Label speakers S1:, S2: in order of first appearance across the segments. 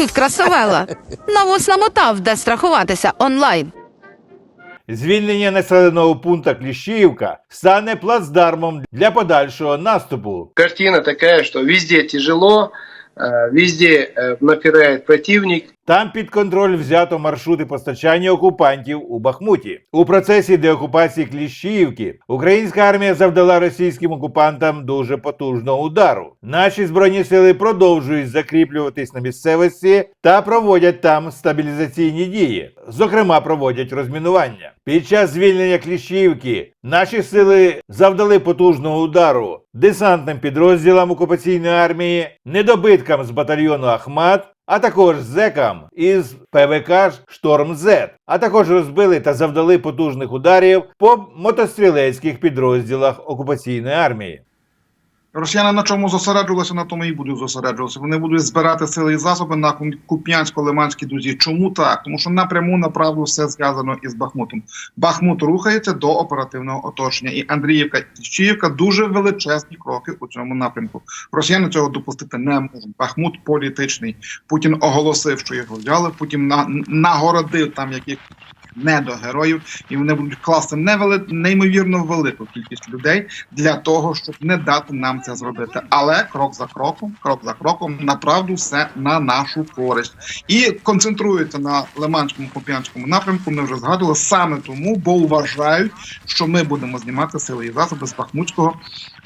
S1: інститут Красавела. Навоз намотав, де страхуватися онлайн.
S2: Звільнення населеного пункту Кліщіївка стане плацдармом для подальшого наступу.
S3: Картина така, що везде тяжело, э, везде напирає противник,
S2: Там під контроль взято маршрути постачання окупантів у Бахмуті. У процесі деокупації Кліщіївки українська армія завдала російським окупантам дуже потужного удару. Наші збройні сили продовжують закріплюватись на місцевості та проводять там стабілізаційні дії. Зокрема, проводять розмінування. Під час звільнення Кліщіївки наші сили завдали потужного удару десантним підрозділам окупаційної армії, недобиткам з батальйону Ахмат, а також зекам із ПВК Шторм З, а також розбили та завдали потужних ударів по мотострілецьких підрозділах окупаційної армії.
S4: Росіяни на чому зосереджувалися, на тому і будуть зосереджуватися. Вони будуть збирати сили і засоби на Куп'янсько-Лиманській дузі. Чому так? Тому що напряму направду все зв'язано із Бахмутом. Бахмут рухається до оперативного оточення, і Андріївка і Чиївка дуже величезні кроки у цьому напрямку. Росіяни цього допустити не можуть. Бахмут політичний. Путін оголосив, що його взяли. Путін на, нагородив там яких недогероїв, і вони будуть класти невели... неймовірно велику кількість людей для того, щоб не дати нам це зробити. Але крок за кроком, крок за кроком, направду все на нашу користь і концентруються на Лиманському Куп'янському напрямку. Ми вже згадували саме тому, бо вважають, що ми будемо знімати сили і засоби з Бахмутського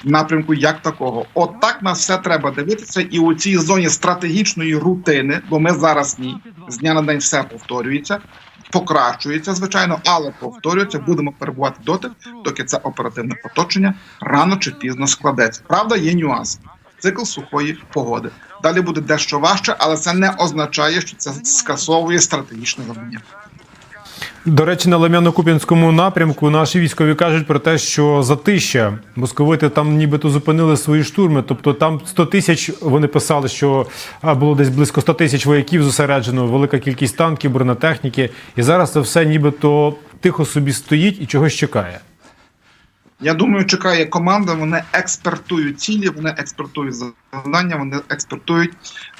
S4: напрямку як такого. От так нас все треба дивитися, і у цій зоні стратегічної рутини, бо ми зараз в ній з дня на день все повторюється. Покращується, звичайно, але повторюється, будемо перебувати доти, доки це оперативне оточення рано чи пізно складеться. Правда, є нюанс. Цикл сухої погоди. Далі буде дещо важче, але це не означає, що це скасовує стратегічне завдання.
S5: До речі, на Лам'яно-Куп'янському напрямку наші військові кажуть про те, що затища московити там нібито зупинили свої штурми. Тобто там 100 тисяч вони писали, що було десь близько 100 тисяч вояків зосереджено, велика кількість танків, бронетехніки. І зараз це все нібито тихо собі стоїть і чогось чекає.
S4: Я думаю, чекає команда. Вони експертують цілі, вони експертують завдання, вони експертують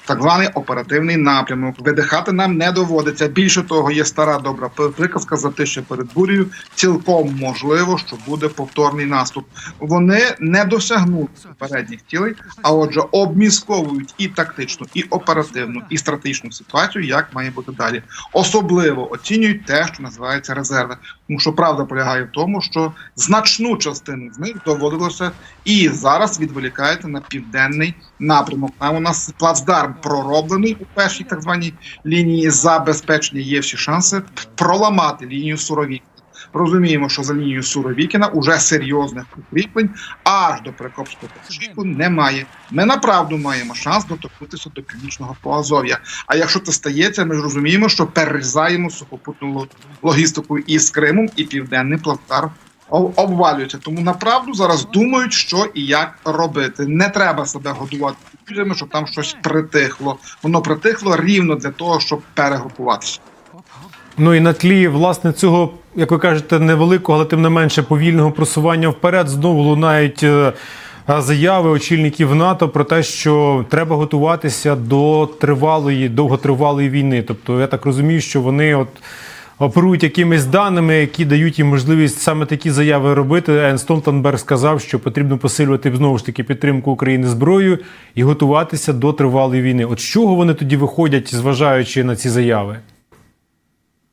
S4: так званий оперативний напрямок. Видихати нам не доводиться. Більше того, є стара добра приказка за те, що перед бурею цілком можливо, що буде повторний наступ. Вони не досягнуть попередніх цілей, а отже, обмісковують і тактичну, і оперативну, і стратегічну ситуацію, як має бути далі. Особливо оцінюють те, що називається резерви. Тому що правда полягає в тому, що значну частину з них доводилося і зараз відволікаєте на південний напрямок. Там у нас плацдарм пророблений у першій так званій лінії забезпечення. Є всі шанси проламати лінію Суровікіна. Розуміємо, що за лінією Суровікіна уже серйозних укріплень аж до Прикопського Пошику немає. Ми направду маємо шанс доторкнутися до північного Поазов'я. А якщо це стається, ми ж розуміємо, що перерізаємо сухопутну логістику із Кримом і південний плацдарм об- обвалюється. Тому направду зараз думають, що і як робити. Не треба себе годувати ілюзіями, щоб там щось притихло. Воно притихло рівно для того, щоб перегрупуватися.
S5: Ну і на тлі власне цього, як ви кажете, невеликого, але тим не менше повільного просування вперед знову лунають е, заяви очільників НАТО про те, що треба готуватися до тривалої, довготривалої війни. Тобто, я так розумію, що вони от. Оперують якимись даними, які дають їм можливість саме такі заяви робити. Ен Столтенберг сказав, що потрібно посилювати знову ж таки підтримку України зброєю і готуватися до тривалої війни. От з чого вони тоді виходять, зважаючи на ці заяви?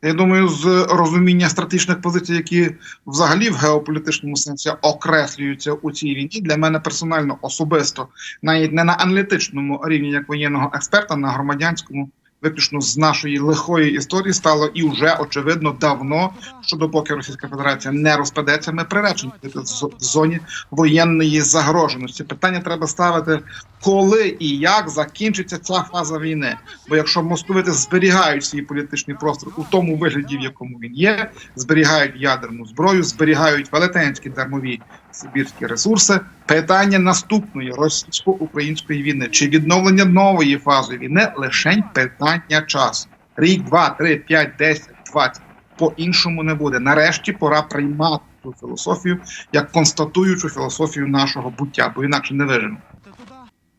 S4: Я думаю, з розуміння стратегічних позицій, які взагалі в геополітичному сенсі окреслюються у цій війні, для мене персонально особисто, навіть не на аналітичному рівні як воєнного експерта, на громадянському, виключно з нашої лихої історії, стало і вже очевидно давно, що допоки Російська Федерація не розпадеться, ми приречені в зоні воєнної загроженості. Питання треба ставити, коли і як закінчиться ця фаза війни. Бо якщо московити зберігають свій політичний простір у тому вигляді, в якому він є, зберігають ядерну зброю, зберігають велетенські дармові сибірські ресурси. Питання наступної російсько-української війни чи відновлення нової фази війни лишень питання часу. Рік, два, три, п'ять, десять, двадцять. По іншому не буде. Нарешті пора приймати цю філософію як констатуючу філософію нашого буття, бо інакше не вижимо.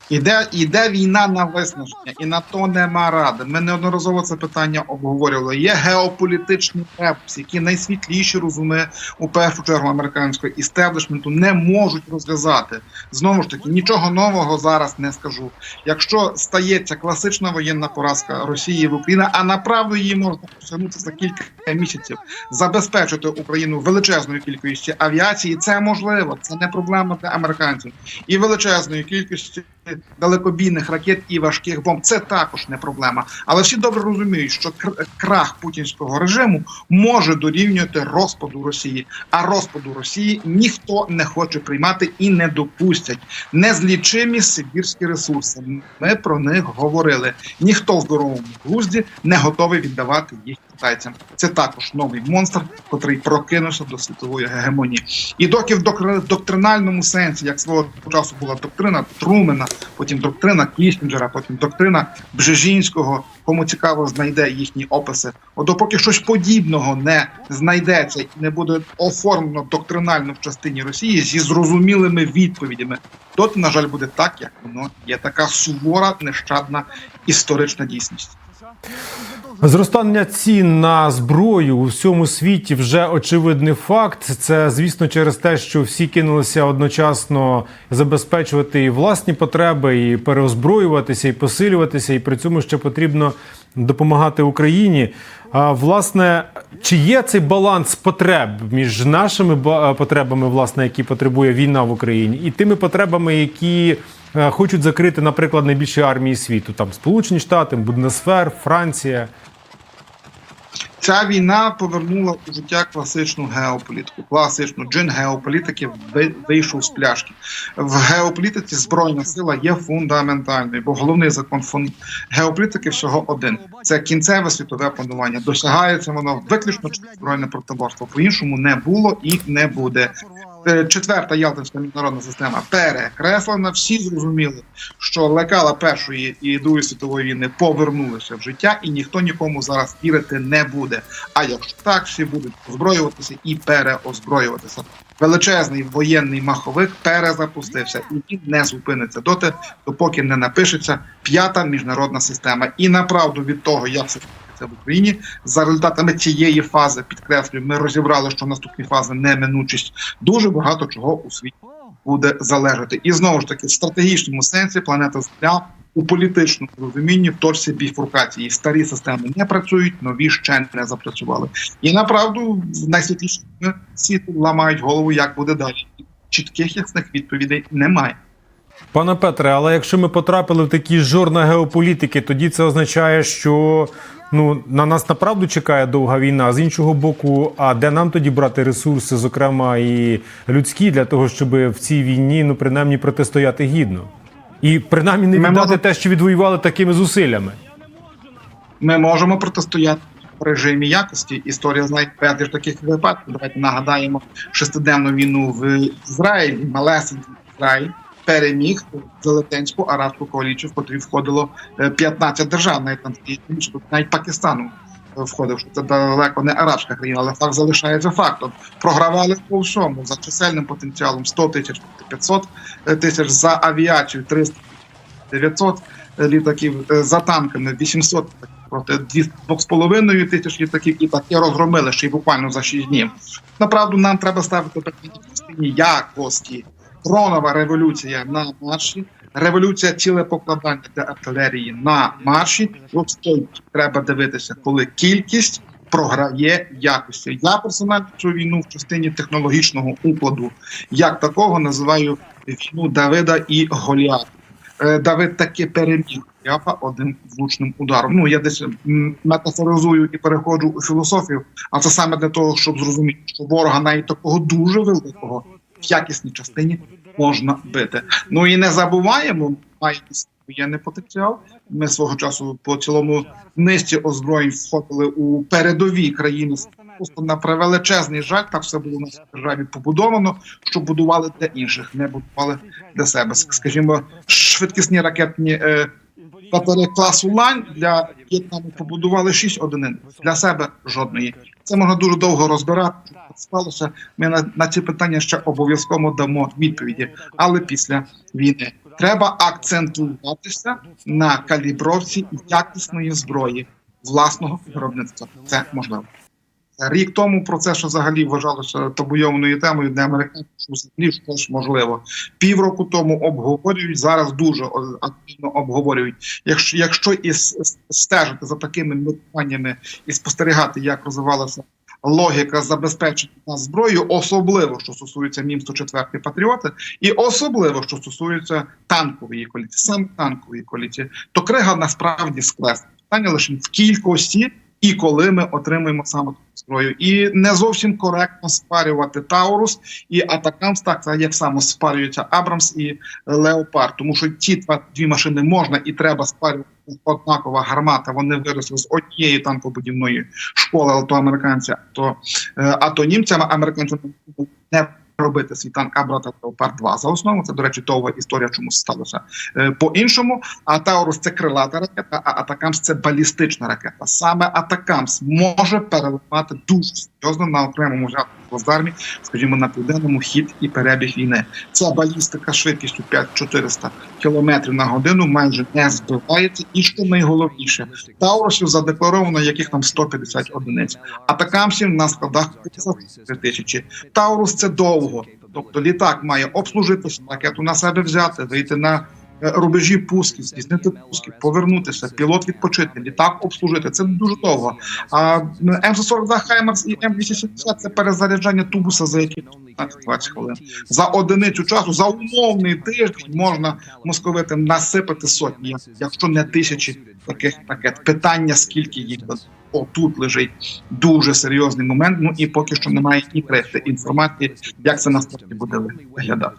S4: Іде, іде війна на виснаження, і на то нема ради. Ми неодноразово це питання обговорювали. Є геополітичні репс, які найсвітліші розуми у першу чергу американського істеблішменту не можуть розв'язати. Знову ж таки, нічого нового зараз не скажу. Якщо стається класична воєнна поразка Росії в Україні, а направду її можна досягнути за кілька місяців, забезпечити Україну величезною кількістю авіації, це можливо, це не проблема для американців, і величезною кількістю далекобійних ракет і важких бомб. Це також не проблема. Але всі добре розуміють, що крах путінського режиму може дорівнювати розпаду Росії. А розпаду Росії ніхто не хоче приймати і не допустять. Незлічимі сибірські ресурси. Ми про них говорили. Ніхто в здоровому глузді не готовий віддавати їх китайцям. Це також новий монстр, котрий прокинувся до світової гегемонії. І доки в доктринальному сенсі, як свого часу була доктрина Трумена, потім доктрина Кіссінджера, потім доктрина Бжежінського, кому цікаво, знайде їхні описи. От допоки щось подібного не знайдеться і не буде оформлено доктринально в частині Росії зі зрозумілими відповідями, доти, на жаль, буде так, як воно є. Така сувора, нещадна історична дійсність.
S5: Зростання цін на зброю у всьому світі вже очевидний факт. Це звісно через те, що всі кинулися одночасно забезпечувати і власні потреби, і переозброюватися, і посилюватися, і при цьому ще потрібно допомагати Україні. А власне, чи є цей баланс потреб між нашими потребами, власне, які потребує війна в Україні, і тими потребами, які хочуть закрити, наприклад, найбільші армії світу, там Сполучені Штати, Буднесфер, Франція.
S4: Ця війна повернула у життя класичну геополітику. Класичну джин геополітики ви- вийшов з пляшки. В геополітиці збройна сила є фундаментальною, бо головний закон фун... геополітики всього один: це кінцеве світове панування. Досягається воно виключно через збройне протиборство. По іншому не було і не буде. Е, Четверта Ялтинська міжнародна система перекреслена. Всі зрозуміли, що лекала першої і другої світової війни повернулися в життя, і ніхто нікому зараз вірити не буде. А якщо так, всі будуть озброюватися і переозброюватися. Величезний воєнний маховик перезапустився, і не зупиниться доти, допоки не напишеться п'ята міжнародна система. І направду від того, як це це в Україні за результатами цієї фази підкреслюю, ми розібрали, що наступні фази неминучість. Дуже багато чого у світі буде залежати. І знову ж таки, в стратегічному сенсі планета Земля у політичному розумінні в точці біфуркації. Старі системи не працюють, нові ще не запрацювали. І направду в найсвітлішому світу ламають голову, як буде далі. Чітких ясних відповідей немає.
S5: Пане Петре, але якщо ми потрапили в такі жорна геополітики, тоді це означає, що ну на нас направду чекає довга війна. З іншого боку, а де нам тоді брати ресурси, зокрема і людські, для того, щоб в цій війні ну принаймні протистояти гідно, і принаймні не віддати
S4: можемо-
S5: те, що відвоювали такими зусиллями.
S4: Ми можемо протистояти в режимі якості. Історія знає безліч таких випадків. Давайте нагадаємо шестиденну війну в Ізраїлі. Малесенький Ізраїль переміг Велетенську арабську коаліцію, в котрій входило е, 15 держав, навіть навіть Пакистану е, входив, що це далеко не арабська країна, але факт залишається фактом. Програвали по всьому за чисельним потенціалом 100 тисяч 500 тисяч за авіацію 300 900 літаків е, за танками 800 проти 2,5 тисяч літаків і таке розгромили ще й буквально за 6 днів. Направду нам треба ставити питання якості. Дронова революція на марші, революція цілепокладання для артилерії на марші. Ось треба дивитися, коли кількість програє якості. Я персонально цю війну в частині технологічного укладу як такого називаю війну Давида і Голіата. Е, Давид таки переміг Голіафа одним влучним ударом. Ну я десь метафоризую і переходжу у філософію, а це саме для того, щоб зрозуміти, що ворога навіть такого дуже великого в якісній частині можна бити. Ну і не забуваємо, має воєнний потенціал. Ми свого часу по цілому низці озброєнь входили у передові країни. Просто на превеличезний жаль, так все було у нас в державі побудовано, що будували для інших, не будували для себе. Скажімо, швидкісні ракетні е, катери класу Лань для В'єтнаму побудували шість одинин для себе жодної. Це можна дуже довго розбирати. Сталося. Ми на, на ці питання ще обов'язково дамо відповіді, але після війни. Треба акцентуватися на калібровці якісної зброї власного виробництва. Це можливо. Рік тому про це, що взагалі вважалося табуйовною темою для американців, що теж можливо. Півроку тому обговорюють зараз дуже активно обговорюють. Якщо якщо і стежити за такими міркуваннями і спостерігати, як розвивалася логіка забезпечення нас зброєю, особливо що стосується мім 104 патріоти, і особливо що стосується танкової коаліції, саме танкової коаліції, то крига насправді склесть. Питання лише в кількості і коли ми отримуємо саме зброю. І не зовсім коректно спарювати Таурус і Атакамс, так як само спарюються Абрамс і Леопард, тому що ті дві машини можна і треба спарювати однакова гармата. Вони виросли з однієї танкобудівної школи, але то американця, то е, а то німцям американцям не робити свій танк, Абрата Леопард 2 за основу. Це, до речі, довга історія чому сталося е, по-іншому. А Таурус це крилата ракета, а Атакамс це балістична ракета. Саме Атакамс може переливати дуже серйозно на окремому взятку плацдармі, скажімо, на південному хід і перебіг війни. Ця балістика швидкістю 5400 км на годину майже не збивається. І що найголовніше, Таурусів задекларовано яких там 150 одиниць. Атакамсів на складах 3 тисячі. Таурус це довго. Тобто літак має обслужитися, ракету на себе взяти, вийти на рубежі пусків, здійснити пуски, повернутися, пілот відпочити, літак обслужити. Це дуже довго. А М142 Хаймерс і М270 – це перезаряджання тубуса за які 15-20 хвилин. За одиницю часу, за умовний тиждень можна московитам насипати сотні, якщо не тисячі таких ракет. Питання скільки їх отут лежить дуже серйозний момент. Ну і поки що немає ні інформації, як це насправді буде виглядати.